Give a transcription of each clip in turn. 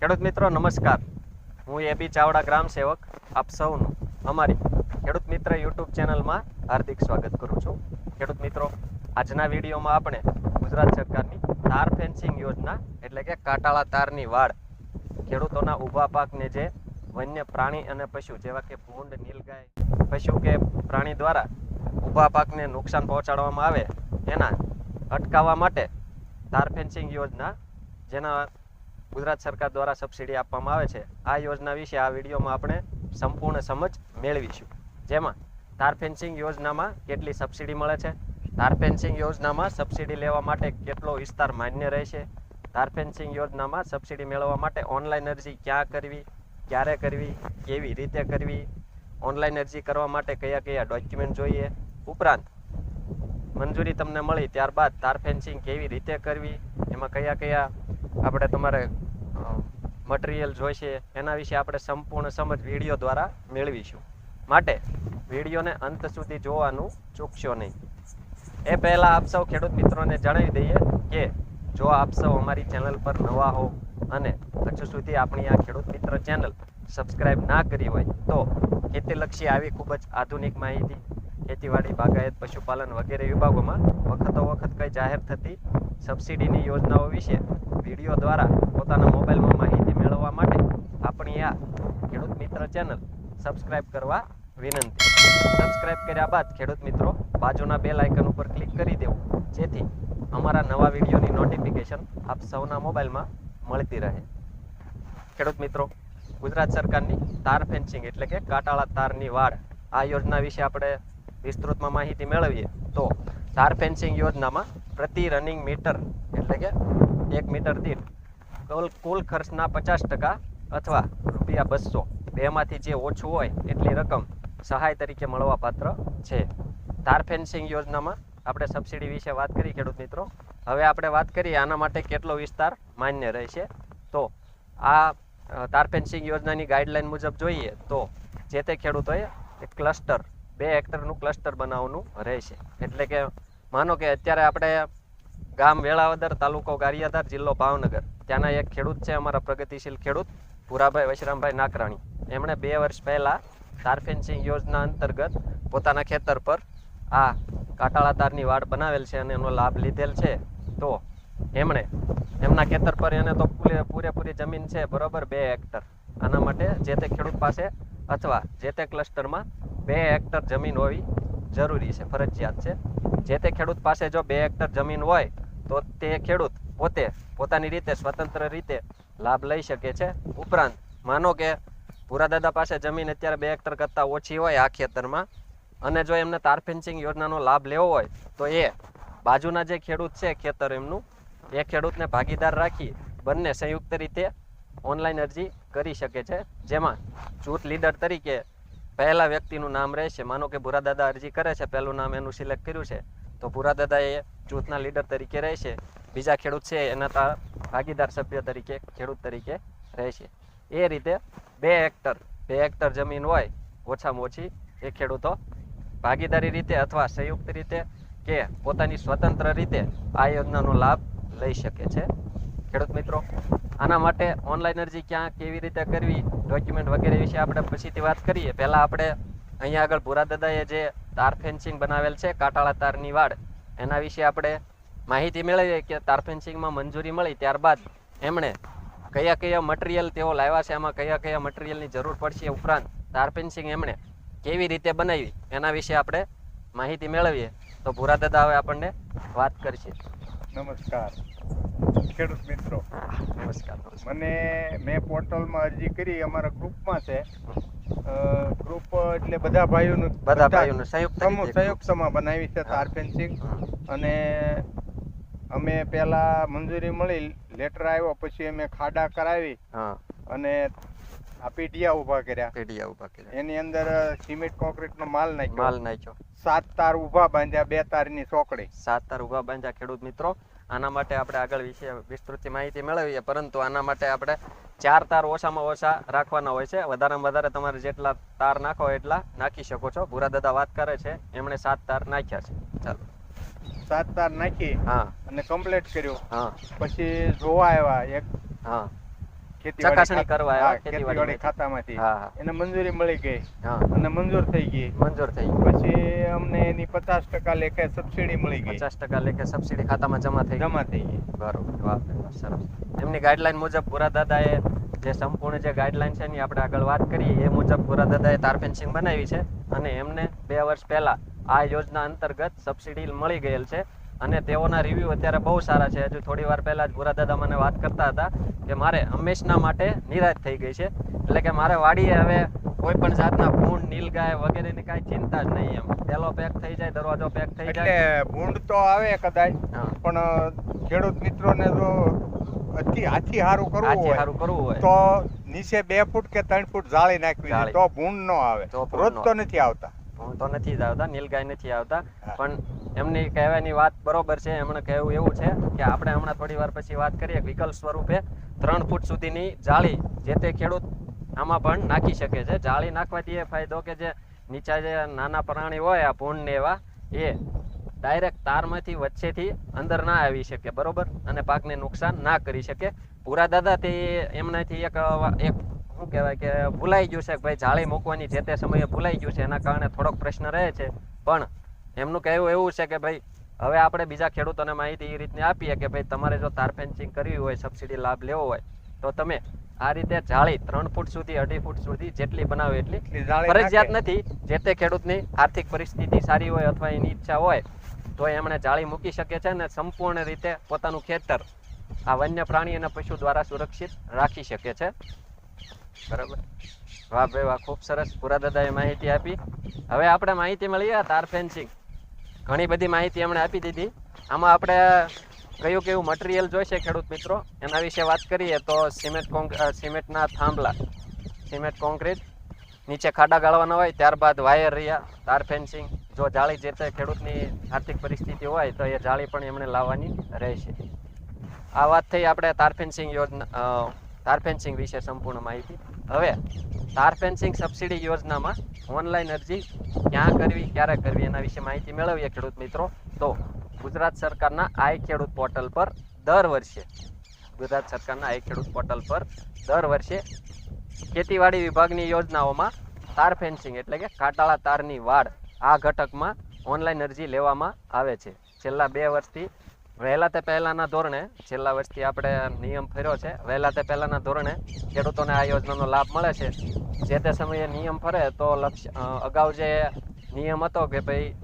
ખેડૂત મિત્રો, નમસ્કાર. હું એબી ચાવડા ગ્રામ સેવક આપ સૌનું અમારી ખેડૂત મિત્ર યુટ્યુબ ચેનલમાં હાર્દિક સ્વાગત કરું છું. ખેડૂત મિત્રો, આજના વિડીયોમાં આપણે ગુજરાત સરકારની તાર ફેન્સિંગ યોજના, એટલે કે કાટાળા તારની વાડ, ખેડૂતોના ઊભા પાકને જે વન્ય પ્રાણી અને પશુ, જેવા કે ભૂંડ, નીલગાય, પશુ કે પ્રાણી દ્વારા ઊભા પાકને નુકસાન પહોંચાડવામાં આવે, એના અટકાવવા માટે તાર ફેન્સિંગ યોજના, જેના ગુજરાત સરકાર દ્વારા સબસિડી આપવામાં આવે છે. આ યોજના વિશે આ વિડીયોમાં આપણે સંપૂર્ણ સમજ મેળવીશું. જેમાં તાર ફેન્સિંગ યોજનામાં કેટલી સબસિડી મળે છે? તાર ફેન્સિંગ યોજનામાં સબસિડી લેવા માટે કેટલો વિસ્તાર માન્ય રહેશે? તાર ફેન્સિંગ યોજનામાં સબસિડી મેળવવા માટે ઓનલાઈન અરજી ક્યાં કરવી? ક્યારે કરવી? કેવી રીતે કરવી? ઓનલાઈન અરજી કરવા માટે કયા કયા ડોક્યુમેન્ટ જોઈએ? ઉપરાંત મંજૂરી તમને મળી ત્યારબાદ તાર ફેન્સિંગ કેવી રીતે કરવી? એમાં કયા કયા આપણે તમારે મટીરિયલ જોઈશે, એના વિશે આપણે સંપૂર્ણ સમજ વીડિયો દ્વારા મેળવીશું. માટે વિડીયોને અંત સુધી જોવાનું ચૂકશો નહીં. એ પહેલાં આપ સૌ ખેડૂત મિત્રોને જણાવી દઈએ કે જો આપ સૌ અમારી ચેનલ પર નવા હો અને હજુ સુધી આપણી આ ખેડૂત મિત્ર ચેનલ સબસ્ક્રાઇબ ના કરી હોય, તો ખેતીલક્ષી આવી ખૂબ જ આધુનિક માહિતી, ખેતીવાડી, બાગાયત, પશુપાલન વગેરે વિભાગોમાં વખતો વખત કંઈ જાહેર થતી સબસિડીની યોજનાઓ વિશે વીડિયો દ્વારા પોતાના મોબાઈલમાં માહિતી મેળવવા માટે આપણી આ ખેડૂત મિત્ર ચેનલ સબસ્ક્રાઇબ કરવા વિનંતી. સબસ્ક્રાઇબ કર્યા બાદ ખેડૂત મિત્રો બાજુના બેલ આઇકન ઉપર ક્લિક કરી દેવું. જેથી અમારા નવા વિડીયોની નોટિફિકેશન આપ સૌના મોબાઈલમાં મળતી રહે. ખેડૂત મિત્રો, ગુજરાત સરકારની તાર ફેન્સિંગ એટલે કે કાટાળા તારની વાડ આ યોજના વિશે આપણે વિસ્તૃતમાં માહિતી મેળવીએ તો તાર ફેન્સિંગ યોજનામાં પ્રતિ રનિંગ મીટર એટલે કે એક મીટર દીઠ. કુલ કુલ ખર્ચના પચાસ ટકા અથવા રૂપિયા બસો. બેમાંથી જે ઓછું હોય એટલી રકમ સહાય તરીકે મળવાપાત્ર છે. તાર ફેન્સિંગ યોજનામાં આપણે સબસિડી વિશે વાત કરી, ખેડૂત મિત્રો. હવે આપણે વાત કરીએ આના માટે કેટલો વિસ્તાર માન્ય રહેશે. તો આ તાર ફેન્સિંગ યોજનાની ગાઈડલાઈન મુજબ જોઈએ તો જે તે ખેડૂતોએ ક્લસ્ટર, બે હેક્ટરનું ક્લસ્ટર બનાવવાનું રહેશે. એટલે કે, માનો કે અત્યારે આપણે ગામ વેળાવદર તાલુકો ગારિયાધાર જિલ્લો ભાવનગર. ત્યાંના એક ખેડૂત છે, અમારા પ્રગતિશીલ ખેડૂત, ભૂરાભાઈ વશરામભાઈ નાકરાણી. એમણે બે વર્ષ પહેલાં તાર ફેન્સિંગ યોજના અંતર્ગત પોતાના ખેતર પર આ કાટાળા તારની વાડ બનાવેલ છે અને એનો લાભ લીધેલ છે. તો એમણે એમના ખેતર પર એને તો પૂરે પૂરેપૂરી જમીન છે, બરોબર બે હેક્ટર. આના માટે જે તે ખેડૂત પાસે અથવા જે તે ક્લસ્ટરમાં બે હેક્ટર જમીન હોવી જરૂરી છે, ફરજિયાત છે. જે તે ખેડૂત પાસે જો બે હેક્ટર જમીન હોય, તો તે ખેડૂત પોતે પોતાની રીતે સ્વતંત્ર રીતે લાભ લઈ શકે છે. ઉપરાંત, માનો કે પૂરા દાદા પાસે જમીન અત્યારે બે હેક્ટર કરતાં ઓછી હોય આ ખેતરમાં, અને જો એમને તાર ફેન્સિંગ યોજનાનો લાભ લેવો હોય, તો એ બાજુના જે ખેડૂત છે ખેતર એમનું, એ ખેડૂતને ભાગીદાર રાખી બંને સંયુક્ત રીતે ઓનલાઈન અરજી કરી શકે છે. જેમાં જૂથ લીડર તરીકે પહેલા વ્યક્તિનું નામ રહેશે. માનો કે ભૂરા દાદા અરજી કરે છે, પહેલું નામ એનું સિલેક્ટ કર્યું છે, તો ભૂરા દાદા એ જૂથના લીડર તરીકે રહેશે. બીજા ખેડૂત છે, એના તા ભાગીદાર સભ્ય તરીકે, ખેડૂત તરીકે રહેશે. એ રીતે બે હેક્ટર બે હેક્ટર જમીન હોય, ઓછામાં ઓછી એ ખેડૂતો ભાગીદારી રીતે અથવા સંયુક્ત રીતે કે પોતાની સ્વતંત્ર રીતે આ યોજનાનો લાભ લઈ શકે છે. ખેડૂત મિત્રો, આના માટે ઓનલાઈન અરજી ક્યાં, કેવી રીતે કરવી ડોક્યુમેન્ટ વગેરે વિશે આપણે પછીથી વાત કરીએ. પહેલાં આપણે અહીંયા આગળ ભૂરા દાદાએ જે તાર ફેન્સિંગ બનાવેલ છે, કાટાળા તારની વાડ, એના વિશે આપણે માહિતી મેળવીએ કે તાર ફેન્સિંગમાં મંજૂરી મળી ત્યારબાદ એમણે કયા કયા મટીરિયલ તેઓ લાવ્યા છે એમાં કયા કયા મટીરિયલની જરૂર પડશે ઉપરાંત તાર ફેન્સિંગ એમણે કેવી રીતે બનાવી, એના વિશે આપણે માહિતી મેળવીએ. તો ભૂરા દાદા હવે આપણને વાત કરશે. નમસ્કાર. ખેડૂત મિત્રો. નમસ્કાર મને મેં પોર્ટલમાં અરજી કરી અમારા ગ્રુપમાં છે. ગ્રુપ એટલે બધા ભાઈઓનું બધા ભાઈઓનું સંયુક્ત સમૂહ રીતે સંયુક્તમાં બનાવી છે તાર ફેન્સિંગ અને અમે પહેલા મંજૂરી મળી લેટર આવ્યો પછી અમે ખાડા કરાવી અને આ પીઢિયા ઊભા કર્યા. પીઢિયા ઊભા કર્યા. એની અંદર સિમેન્ટ કોન્ક્રીટનો માલ નાખ્યો. માલ નાખ્યો. સાત તાર ઊભા બાંધ્યા બે તારની ચોકડી સાત તાર ઊભા બાંધ્યા ખેડૂત મિત્રો. આના માટે આપણે આગળ વિશે વિસ્તૃતથી માહિતી મેળવીએ પરંતુ આના માટે આપણે ચાર તાર ઓછામાં ઓછા રાખવાના હોય છે. વધારેમાં વધારે તમારે જેટલા તાર નાખો એટલા નાખી શકો છો. ભૂરા દાદા વાત કરે છે એમણે સાત તાર નાખ્યા છે. ચાલો. સાત તાર નાખી હા. અને કમ્પ્લીટ કર્યું. હા. પછી જોવા આવ્યા એક. હા. ચકાસણી કરવા ખેતીવાડી ખેતીવાડી ખાતામાંથી. હા હા. એને મંજૂરી મળી ગઈ. અને મંજૂર થઈ ગઈ. મંજૂર થઈ પછી અમને એની પચાસ ટકા લેખે સબસિડી મળી ગઈ. પચાસ ટકા લેખે સબસિડી ખાતામાં જમા થઈ જમા થઈ ગઈ. બરોબર વાહ સરસ. એમની ગાઈડલાઈન મુજબ પુરા દાદાએ જે સંપૂર્ણ જે ગાઈડલાઈન છે એની આપણે આગળ વાત કરી એ મુજબ ભૂરા દાદાએ તાર ફેન્સિંગ બનાવી છે અને એમને બે વર્ષ પહેલા આ યોજના અંતર્ગત સબસિડી મળી ગયેલ છે. અને તેઓના રિવ્યૂ અત્યારે બહુ સારા છે. હજુ થોડી વાર પહેલાં જ ભૂરા દાદા મને વાત કરતા હતા કે મારે હંમેશના માટે નિરાશ થઈ ગઈ છે. એટલે કે મારે વાડીએ હવે કોઈ પણ જાતના ભૂંડ નીલગાય વગેરેની કાંઈ ચિંતા જ નહીં એમ. પેલો પેક થઈ જાય દરવાજો પેક થઈ જાય. ભૂંડ તો આવે કદાચ પણ ખેડૂત મિત્રોને જો અતિ હાથી સારું કરવું હોય. સારું કરવું હોય. તો નીચે બે ફૂટ કે ત્રણ ફૂટ જાળી નાખવી તો ભૂંડ ન આવે. રોજ તો નથી આવતા. હું તો નથી જ આવતા નીલગાય નથી આવતા. પણ એમની કહેવાની વાત બરોબર છે એમણે કહેવું એવું છે કે આપણે હમણાં થોડી વાર પછી વાત કરીએ વિકલ્પ સ્વરૂપે ત્રણ ફૂટ સુધીની જાળી જે તે ખેડૂત આમાં પણ નાખી શકે છે. જાળી નાખવાથી એ ફાયદો કે જે નીચા જે નાના પ્રાણી હોય આ ભૂંડ ને એવા એ ડાયરેક્ટ તારમાંથી વચ્ચેથી અંદર ના આવી શકે બરોબર? અને પાકને નુકસાન ના કરી શકે. પૂરા દાદા તે એમનાથી એક એક શું કહેવાય કે ભૂલાઈ ગયું છે કે ભાઈ જાળી મૂકવાની જે તે સમયે ભૂલાઈ ગયું છે એના કારણે થોડોક પ્રશ્ન રહે છે. પણ એમનું કહેવું એવું છે કે ભાઈ હવે આપણે બીજા ખેડૂતોને માહિતી એ રીતની આપીએ કે ભાઈ તમારે જો તાર ફેન્સિંગ કરવી હોય સબસિડી લાભ લેવો હોય તો તમે આ રીતે જાળી ત્રણ ફૂટ સુધી અઢી ફૂટ સુધી જેટલી બનાવો એટલી ફરજિયાત નથી. જે તે ખેડૂતની આર્થિક પરિસ્થિતિ સારી હોય અથવા એની ઈચ્છા હોય તો એમણે જાળી મૂકી શકે છે અને સંપૂર્ણ રીતે પોતાનું ખેતર આ વન્ય પ્રાણી અને પશુ દ્વારા સુરક્ષિત રાખી શકે છે. બરાબર? વાહ ભાઈ, વાહ, ખૂબ સરસ. પુરા દાદાએ માહિતી આપી. હવે આપણે માહિતી મળી તાર ફેન્સિંગ. ઘણી બધી માહિતી એમણે આપી દીધી. આમાં આપણે કયું કયું મટીરિયલ જોઈશે ખેડૂત મિત્રો? એના વિશે વાત કરીએ તો સિમેન્ટ કોંક સિમેન્ટના થાંભલા. સિમેન્ટ કોન્ક્રીટ નીચે ખાડા ગાળવાના હોય, ત્યારબાદ વાયર રહ્યા, તાર ફેન્સિંગ. જો જાળી જે તે ખેડૂતની આર્થિક પરિસ્થિતિ હોય, તો એ જાળી પણ એમણે લાવવાની રહેશે. આ વાત થઈ આપણે તાર ફેન્સિંગ યોજના તાર ફેન્સિંગ વિશે સંપૂર્ણ માહિતી. હવે, તાર ફેન્સિંગ સબસિડી યોજનામાં ઓનલાઈન અરજી ક્યાં કરવી, ક્યારે કરવી એના વિશે માહિતી મેળવીએ ખેડૂત મિત્રો. તો, ગુજરાત સરકારના આઈ ખેડૂત પોર્ટલ પર દર વર્ષે, ગુજરાત સરકારના આઈ ખેડૂત પોર્ટલ પર દર વર્ષે ખેતીવાડી વિભાગની યોજનાઓમાં તાર ફેન્સિંગ એટલે કે કાટાળા તારની વાડ આ ઘટકમાં ઓનલાઈન અરજી લેવામાં આવે છે. છેલ્લા બે વર્ષથી વહેલા તે પહેલાંના ધોરણે, છેલ્લા વર્ષથી આપણે નિયમ ફર્યો છે, વહેલા તે પહેલાંના ધોરણે ખેડૂતોને આ યોજનાનો લાભ મળે છે. જે તે સમયે નિયમ ફરે તો લક્ષ્ય અગાઉ જે નિયમ હતો કે ભાઈ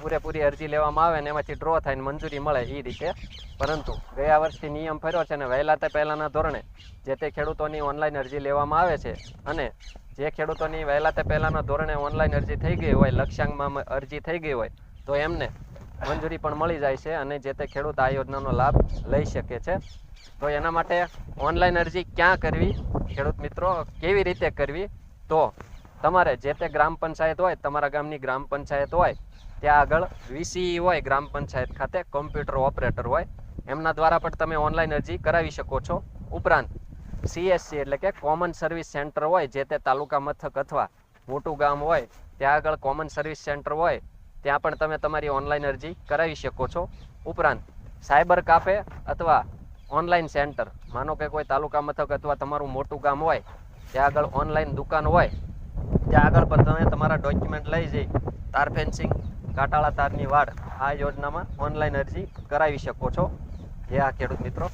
પૂરેપૂરી અરજી લેવામાં આવે ને એમાંથી ડ્રો થાય ને મંજૂરી મળે એ રીતે. પરંતુ ગયા વર્ષથી નિયમ ફર્યો છે અને વહેલા તે પહેલાંના ધોરણે જે તે ખેડૂતોની ઓનલાઈન અરજી લેવામાં આવે છે અને જે ખેડૂતોની વહેલા તે પહેલાંના ધોરણે ઓનલાઈન અરજી થઈ ગઈ હોય, લક્ષ્યાંકમાં અરજી થઈ ગઈ હોય, તો એમને મંજૂરી પણ મળી જાય છે અને જે તે ખેડૂત આ યોજનાનો લાભ લઈ શકે છે. તો એના માટે ઓનલાઈન અરજી ક્યાં કરવી, ખેડૂત મિત્રો, કેવી રીતે કરવી? તો તમારે જે તે ગ્રામ પંચાયત હોય, તમારા ગામની ગ્રામ પંચાયત હોય, ત્યાં આગળ વીસીઈ હોય ગ્રામ પંચાયત ખાતે કોમ્પ્યુટર ઓપરેટર હોય, એમના દ્વારા પણ તમે ઓનલાઈન અરજી કરાવી શકો છો. ઉપરાંત સીએસસી એટલે કે કોમન સર્વિસ સેન્ટર હોય, જે તે તાલુકા મથક અથવા મોટું ગામ હોય, ત્યાં આગળ કોમન સર્વિસ સેન્ટર હોય ત્યાં પણ તમે તમારી ઓનલાઈન અરજી કરાવી શકો છો. ઉપરાંત, સાયબર કાફે અથવા ઓનલાઈન સેન્ટર માનો કે કોઈ તાલુકા મથક અથવા તમારું મોટું ગામ હોય, ત્યાં આગળ ઓનલાઈન દુકાન હોય, ત્યાં આગળ પણ તમે તમારા ડોક્યુમેન્ટ લઈ જઈ, તાર ફેન્સિંગ કાટાળા તારની વાડ, આ યોજનામાં ઓનલાઈન અરજી કરાવી શકો છો. જે આ ખેડૂત મિત્રો.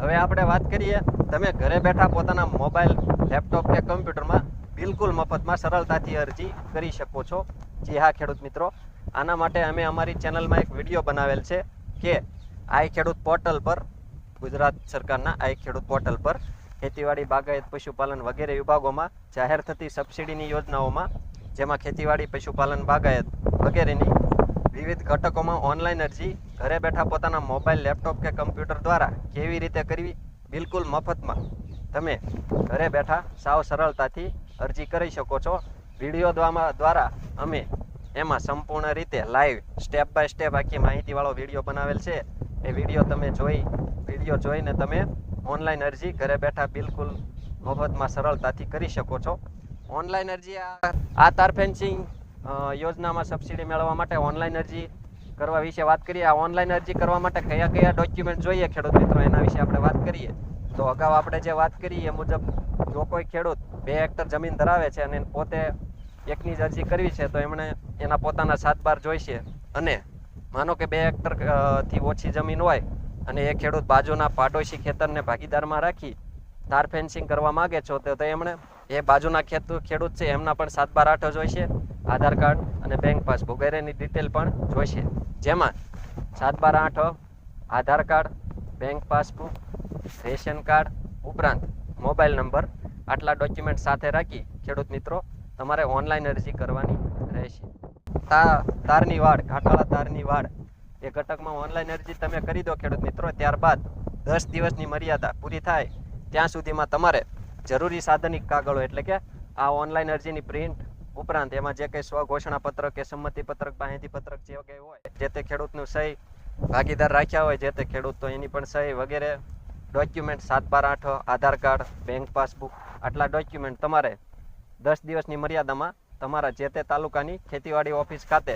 હવે આપણે વાત કરીએ, તમે ઘરે બેઠા પોતાના મોબાઈલ લેપટોપ કે કમ્પ્યુટરમાં બિલકુલ મફતમાં સરળતાથી અરજી કરી શકો છો. જી હા, ખેડૂત મિત્રો. આના માટે અમે અમારી ચેનલમાં એક વીડિયો બનાવેલ છે કે આઈ ખેડૂત પોર્ટલ પર, ગુજરાત સરકારના આઈ ખેડૂત પોર્ટલ પર, ખેતીવાડી, બાગાયત, પશુપાલન વગેરે વિભાગોમાં જાહેર થતી સબસિડીની યોજનાઓમાં, જેમાં ખેતીવાડી, પશુપાલન, બાગાયત વગેરેની વિવિધ ઘટકોમાં ઓનલાઈન અરજી, ઘરે બેઠા પોતાના મોબાઈલ, લેપટોપ કે કમ્પ્યુટર દ્વારા કેવી રીતે કરવી, બિલકુલ મફતમાં તમે ઘરે બેઠા સાવ સરળતાથી અરજી કરી શકો છો. વીડિયો દ્વારા અમે એમાં સંપૂર્ણ રીતે લાઈવ સ્ટેપ બાય સ્ટેપ આખી માહિતીવાળો વીડિયો બનાવેલ છે. એ વીડિયો તમે જોઈ, વીડિયો જોઈને તમે ઓનલાઈન અરજી ઘરે બેઠા બિલકુલ મફતમાં, સરળતાથી કરી શકો છો. ઓનલાઈન અરજી આ તાર ફેન્સિંગ યોજનામાં સબસિડી મેળવવા માટે ઓનલાઈન અરજી કરવા વિશે વાત કરીએ. આ ઓનલાઈન અરજી કરવા માટે કયા કયા ડોક્યુમેન્ટ જોઈએ ખેડૂત મિત્રો? એના વિશે આપણે વાત કરીએ. તો અગાઉ આપણે જે વાત કરી એ મુજબ જો કોઈ ખેડૂત બે હેક્ટર જમીન ધરાવે છે અને પોતે એકની જ અરજી કરવી છે તો એમણે એના પોતાના સાત બાર જોઈશે અને માનો કે બે હેક્ટરથી ઓછી જમીન હોય અને એ ખેડૂત બાજુના પાડોશી ખેતરને ભાગીદારમાં રાખી તાર ફેન્સિંગ કરવા માગે છો, તો એમણે એ બાજુના ખેત, ખેડૂત છે, એમના પણ સાત બાર આઠો જોઈશે આધાર કાર્ડ અને બેંક પાસબુક વગેરેની ડિટેલ પણ જોઈશે જેમાં સાત બાર આઠ, Aadhaar card bank passbook ration card ઉપરાંત મોબાઈલ નંબર આટલા ડોક્યુમેન્ટ સાથે રાખી ખેડૂત મિત્રો તમારે ઓનલાઈન અરજી કરવાની રહેશે. તા, તારની વાડ, ઘાટાળા તારની વાડ, એ ઘટકમાં ઓનલાઈન અરજી તમે કરી દો ખેડૂત મિત્રો. ત્યારબાદ દસ દિવસની મર્યાદા પૂરી થાય ત્યાં સુધીમાં તમારે જરૂરી સાધનિક કાગળો એટલે કે આ ઓનલાઈન અરજીની પ્રિન્ટ ઉપરાંત એમાં જે કંઈ સ્વઘોષણા પત્રક કે સંમતિ પત્રક, માહિતી પત્રક જે કંઈ હોય, જે તે ખેડૂતનું સહી ભાગીદાર રાખ્યા હોય, જે તે ખેડૂત તો એની પણ સહી વગેરે ડોક્યુમેન્ટ સાત બાર આઠ, આધાર કાર્ડ બેંક પાસબુક આટલા ડોક્યુમેન્ટ તમારે દસ દિવસની મર્યાદામાં તમારા જે તે તાલુકાની ખેતીવાડી ઓફિસ ખાતે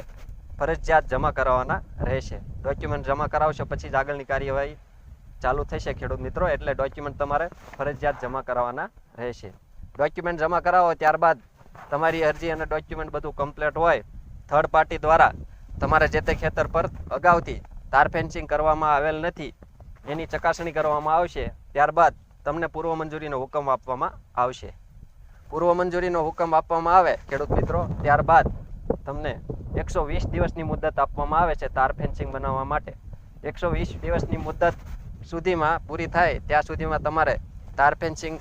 ફરજિયાત જમા કરાવવાના રહેશે. ડોક્યુમેન્ટ જમા કરાવશો પછી જ આગળની કાર્યવાહી ચાલુ થશે ખેડૂત મિત્રો, એટલે ડોક્યુમેન્ટ તમારે ફરજિયાત જમા કરાવવાના રહેશે. ડોક્યુમેન્ટ જમા કરાવો ત્યારબાદ તમારી અરજી અને ડોક્યુમેન્ટ બધું કમ્પ્લીટ હોય થર્ડ પાર્ટી દ્વારા તમારે જે તે ખેતર પર અગાઉથી તાર ફેન્સિંગ કરવામાં આવેલ નથી, એની ચકાસણી કરવામાં આવશે. ત્યારબાદ તમને પૂર્વ મંજૂરીનો હુકમ આપવામાં આવશે. પૂર્વ મંજૂરીનો હુકમ આપવામાં આવે, ખેડૂત મિત્રો, ત્યારબાદ તમને એકસો વીસ દિવસની મુદત આપવામાં આવે છે તાર ફેન્સિંગ બનાવવા માટે. એકસો વીસ દિવસની મુદત સુધીમાં પૂરી થાય, ત્યાં સુધીમાં તમારે તાર ફેન્સિંગ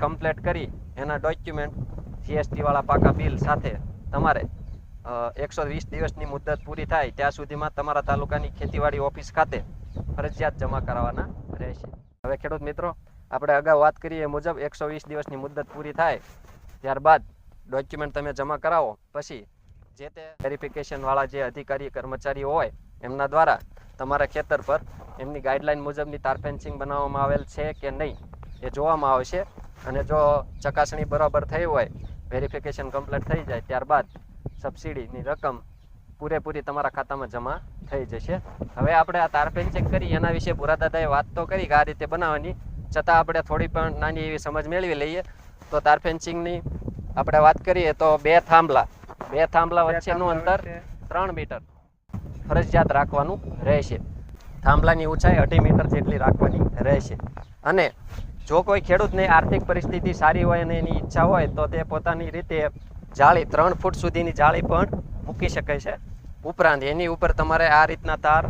કમ્પ્લીટ કરી એના ડોક્યુમેન્ટ જીએસટીવાળા પાકા બિલ સાથે તમારે એકસો વીસ દિવસની મુદત પૂરી થાય, ત્યાં સુધીમાં તમારા તાલુકાની ખેતીવાડી ઓફિસ ખાતે ફરજિયાત જમા કરાવવાના રહેશે. હવે ખેડૂત મિત્રો આપણે અગાઉ વાત કરીએ એ મુજબ એકસો વીસ દિવસની મુદત પૂરી થાય. ત્યારબાદ ડોક્યુમેન્ટ તમે જમા કરાવો. પછી જે તે વેરિફિકેશનવાળા જે અધિકારી કર્મચારીઓ હોય, એમના દ્વારા તમારા ખેતર પર એમની ગાઈડલાઇન મુજબની તાર ફેન્સિંગ બનાવવામાં આવેલ છે કે નહીં એ જોવામાં આવશે. અને જો ચકાસણી બરાબર થઈ હોય વેરિફિકેશન કમ્પ્લીટ થઈ જાય, ત્યારબાદ સબસિડીની રકમ પૂરેપૂરી તમારા ખાતામાં જમા થઈ જશે. હવે આપણે આ તાર ફેન્સિંગ કરી, એના વિશે ભૂરા દાદાએ વાત તો કરી કે આ રીતે બનાવવાની. છતાં આપણે થોડી પણ નાની એવી સમજ મેળવી લઈએ. તો તાર ફેન્સિંગની આપણે વાત કરીએ તો બે થાંભલા. બે થાંભલા વચ્ચેનું અંતર ત્રણ મીટર ફરજિયાત રાખવાનું રહેશે. થાંભલાની ઊંચાઈ અઢી મીટર જેટલી રાખવાની રહેશે. અને જો કોઈ ખેડૂતને આર્થિક પરિસ્થિતિ સારી હોય અને એની ઈચ્છા હોય તો તે પોતાની રીતે જાળી ત્રણ ફૂટ સુધીની જાળી પણ મૂકી શકે છે. ઉપરાંત એની ઉપર તમારે આ રીતના તાર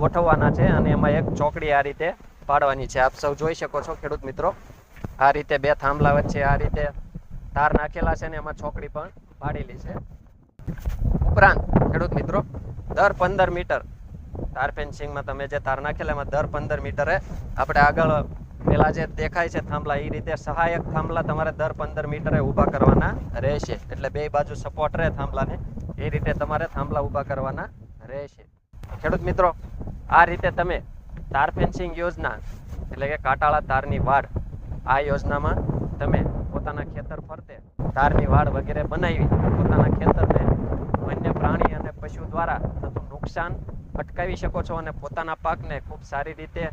ગોઠવવાના છે અને એમાં એક ચોકડી આ રીતે પાડવાની છે. આપ સૌ જોઈ શકો છો ખેડૂત મિત્રો. આ રીતે બે થાંભલા વચ્ચે આ રીતે તાર નાખેલા છે ને એમાં છોકરી પણ પાડેલી છે. ઉપરાંત ખેડૂત મિત્રો, દર પંદર મીટર, તાર ફેન્સિંગમાં તમે જે તાર નાખેલા એમાં દર પંદર મીટરે આપણે આગળ પેલા જે દેખાય છે થાંભલા એ રીતે સહાયક થાંભલા તમારે દર પંદર મીટરે ઊભા કરવાના રહેશે. એટલે બે બાજુ સપોર્ટ રહે થાંભલાને. એ રીતે તમારે થાંભલા ઊભા કરવાના રહેશે. ખેડૂત મિત્રો, આ રીતે તમે તાર ફેન્સિંગ યોજના એટલે કે કાટાળા તારની વાડ, આ યોજનામાં તમે પોતાના ખેતર ફરતે તારની વાડ વગેરે બનાવી, પોતાના ખેતરને વન્ય પ્રાણી અને પશુ દ્વારા થતું નુકસાન અટકાવી શકો છો અને પોતાના પાકને ખૂબ સારી રીતે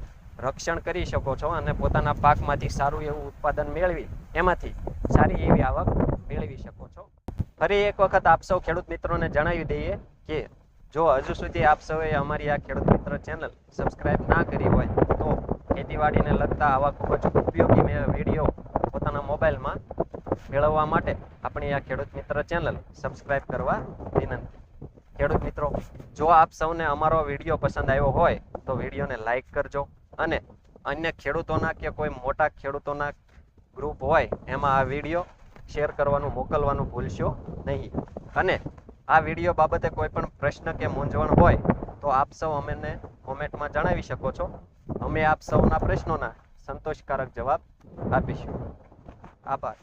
રક્ષણ કરી શકો છો અને પોતાના પાકમાંથી સારું એવું ઉત્પાદન મેળવી, એમાંથી સારી એવી આવક મેળવી શકો છો. ફરી એક વખત આપ સૌ ખેડૂત મિત્રોને જણાવી દઈએ કે જો હજુ સુધી આપ સૌએ અમારી આ ખેડૂત મિત્ર ચેનલ સબસ્ક્રાઇબ ના કરી હોય, તો ખેતીવાડીને લગતા આવા ખૂબ જ ઉપયોગી વીડિયો પોતાના મોબાઈલમાં મેળવવા માટે આપણી આ ખેડૂત મિત્ર ચેનલ સબસ્ક્રાઇબ કરવા વિનંતી. ખેડૂત મિત્રો, જો આપ સૌને અમારો વીડિયો પસંદ આવ્યો હોય, તો વિડીયોને લાઇક કરજો અને અન્ય ખેડૂતોના કે કોઈ મોટા ખેડૂતોના ગ્રુપ હોય, એમાં આ વીડિયો શેર કરવાનું, મોકલવાનું ભૂલશો નહીં. અને આ વીડિયો બાબતે કોઈ પણ પ્રશ્ન કે મૂંઝવણ હોય, તો આપ સૌ અમને કોમેન્ટમાં જણાવી શકો છો. અમે આપ સૌના પ્રશ્નોના સંતોષકારક જવાબ આપીશું. આભાર.